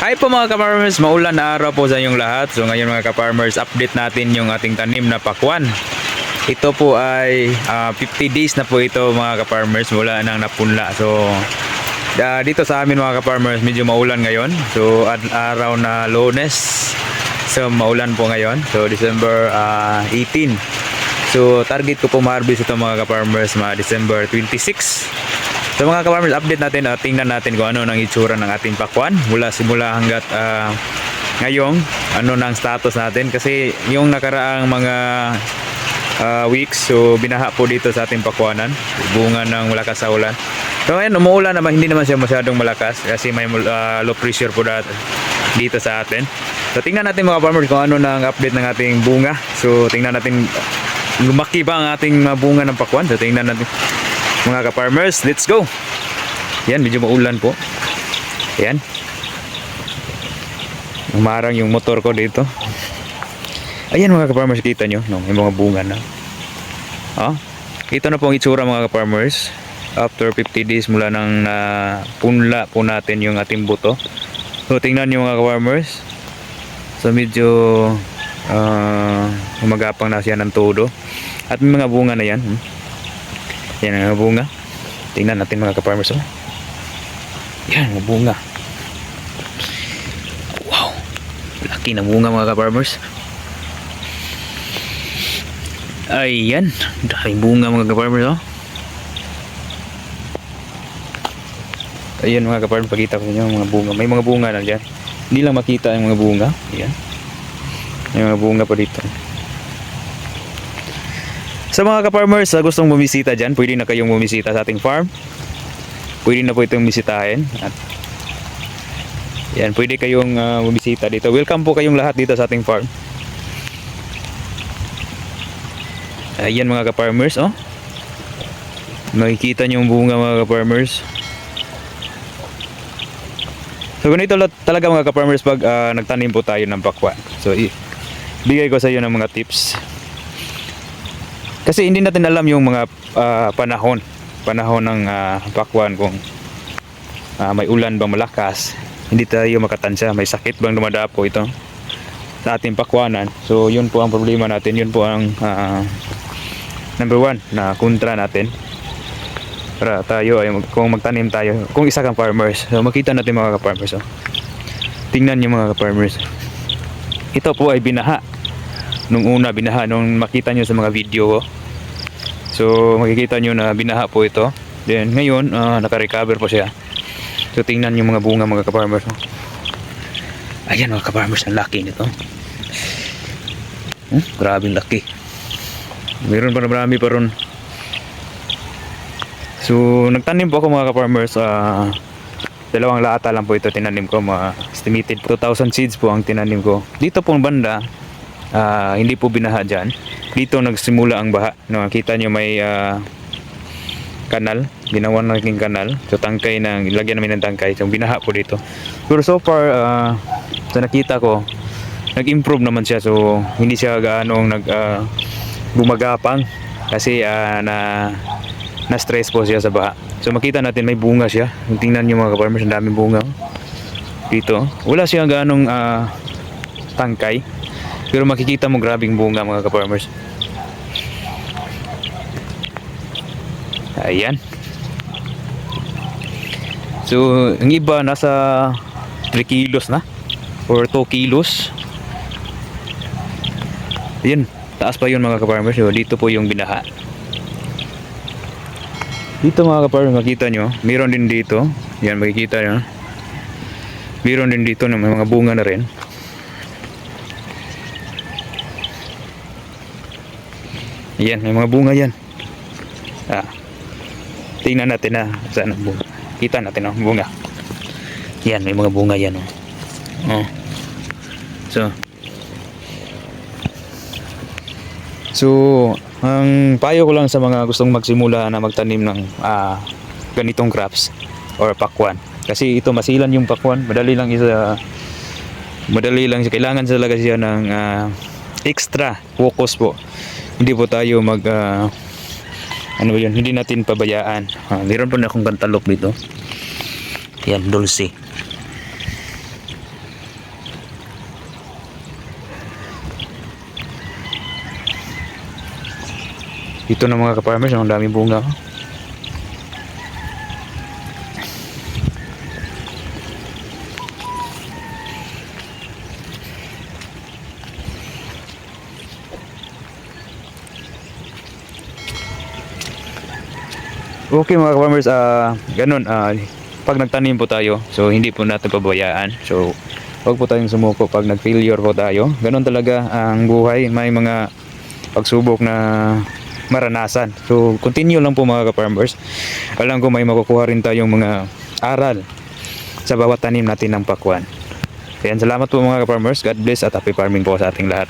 Hi po mga ka-farmers, maulan na araw po sa inyong lahat. So ngayon mga ka-farmers, update natin yung ating tanim na pakwan. Ito po ay ah, 50 days na po ito mga ka-farmers, wala nang napunla. So ah, dito sa amin mga ka-farmers, medyo maulan ngayon. So ad- araw na lunes, so maulan po ngayon. So December ah, 18. So target ko po ma-harvest ito mga ka-farmers, mga December 26. So mga ka-farmers, update natin, uh, tingnan natin kung ano nang itsura ng ating pakwan mula simula hanggat uh, ngayong ano nang status natin. Kasi yung nakaraang mga uh, weeks so binaha po dito sa ating pakwanan. Bunga ng malakas sa ulan. So ngayon umuulan naman hindi naman siya masyadong malakas kasi may uh, low pressure po dat- dito sa atin. So tingnan natin mga farmers kung ano nang update ng ating bunga. So tingnan natin lumaki ba ang ating bunga ng pakwan? So tingnan natin mga ka-farmers, let's go! Yan, medyo maulan po. Yan. Umarang yung motor ko dito. Ayan mga ka-farmers, kita nyo, no? may mga bunga na. Oh, ito na po ang itsura mga ka-farmers. After 50 days mula nang na punla po natin yung ating buto. So tingnan nyo mga ka-farmers. So medyo ah, umagapang na siya ng todo. At may mga bunga na yan. Hmm? Yan ang bunga. Tingnan natin mga ka-farmers. Oh. Yan, mga bunga. Wow. Laki ng bunga mga ka-farmers. Ayan. Daming bunga mga ka-farmers. Oh. Ayan mga ka-farmers. Pakita ko sa inyo ang mga bunga. May mga bunga na dyan. Hindi lang makita yung mga bunga. Ayan. May mga bunga pa dito. Sa mga ka-farmers na gustong bumisita dyan, pwede na kayong bumisita sa ating farm. Pwede na po itong bisitahin. At yan, pwede kayong ah, bumisita dito. Welcome po kayong lahat dito sa ating farm. Ayan mga ka-farmers, oh. Makikita niyo yung bunga mga ka-farmers. So ganito la- talaga mga ka-farmers pag ah, nagtanim po tayo ng pakwan. So bigay ko sa iyo ng mga tips. Kasi hindi natin alam yung mga ah, panahon, panahon ng ah, pakwan kung ah, may ulan bang malakas, hindi tayo makatansya, may sakit bang dumadapo ito sa ating pakwanan. So yun po ang problema natin, yun po ang ah, number one na kontra natin. Para tayo ay kung magtanim tayo, kung isa kang farmers, so makita natin mga ka-farmers. Oh. Tingnan niyo mga ka-farmers. Ito po ay binaha nung una binaha nung makita nyo sa mga video ko. So makikita nyo na binaha po ito. Then ngayon ah, naka-recover po siya. So tingnan yung mga bunga mga ka-farmers oh. ayan mga ka-farmers ang laki nito. Hmm, grabing laki. Meron pa marami pa ron. So nagtanim po ako mga ka-farmers ah, dalawang lata lang po ito tinanim ko. Mga estimated 2,000 seeds po ang tinanim ko. Dito pong banda Ah, hindi po binaha dyan. Dito nagsimula ang baha. No, kita nyo may ah, kanal. Ginawa na naging kanal. So tangkay na, lagyan namin ng tangkay. So binaha po dito. Pero so far, ah, sa nakita ko, nag-improve naman siya. So hindi siya gaano nag ah, bumagapang. Kasi ah, na na-stress po siya sa baha. So makita natin may bunga siya. Tingnan nyo mga ka-farmers, ang daming bunga. Dito. Wala siya ganong ah, tangkay. Pero makikita mo grabing bunga mga ka-farmers. Ayan. So, ang iba nasa 3 kilos na or 2 kilos. Ayan, taas pa yun mga ka-farmers. So, dito po yung binaha. Dito mga ka-farmers, makita nyo, meron din dito. Yan, makikita nyo. Meron din dito may mga bunga na rin. Yan, may mga bunga yan. Ah. Tingnan natin na saan ang bunga. Kita natin ang bunga. Yan, may mga bunga yan. Oh. Oh. So. So, ang payo ko lang sa mga gustong magsimula na magtanim ng ah, ganitong crops or pakwan. Kasi ito masilan yung pakwan, madali lang isa madali lang. Kailangan talaga siya ng ah, extra focus po hindi po tayo mag uh, ano yun, hindi natin pabayaan. Uh, meron po na akong kantalok dito. Yan, dulce. Ito na mga kaparmers ang dami bunga oh. Okay mga farmers, ah ganun, ah pag nagtanim po tayo, so hindi po natin pabayaan. So, huwag po tayong sumuko pag nag-failure po tayo. Ganun talaga ang buhay, may mga pagsubok na maranasan. So, continue lang po mga ka-farmers. Alam ko may makukuha rin tayong mga aral sa bawat tanim natin ng pakwan. Kaya salamat po mga ka-farmers. God bless at happy farming po sa ating lahat.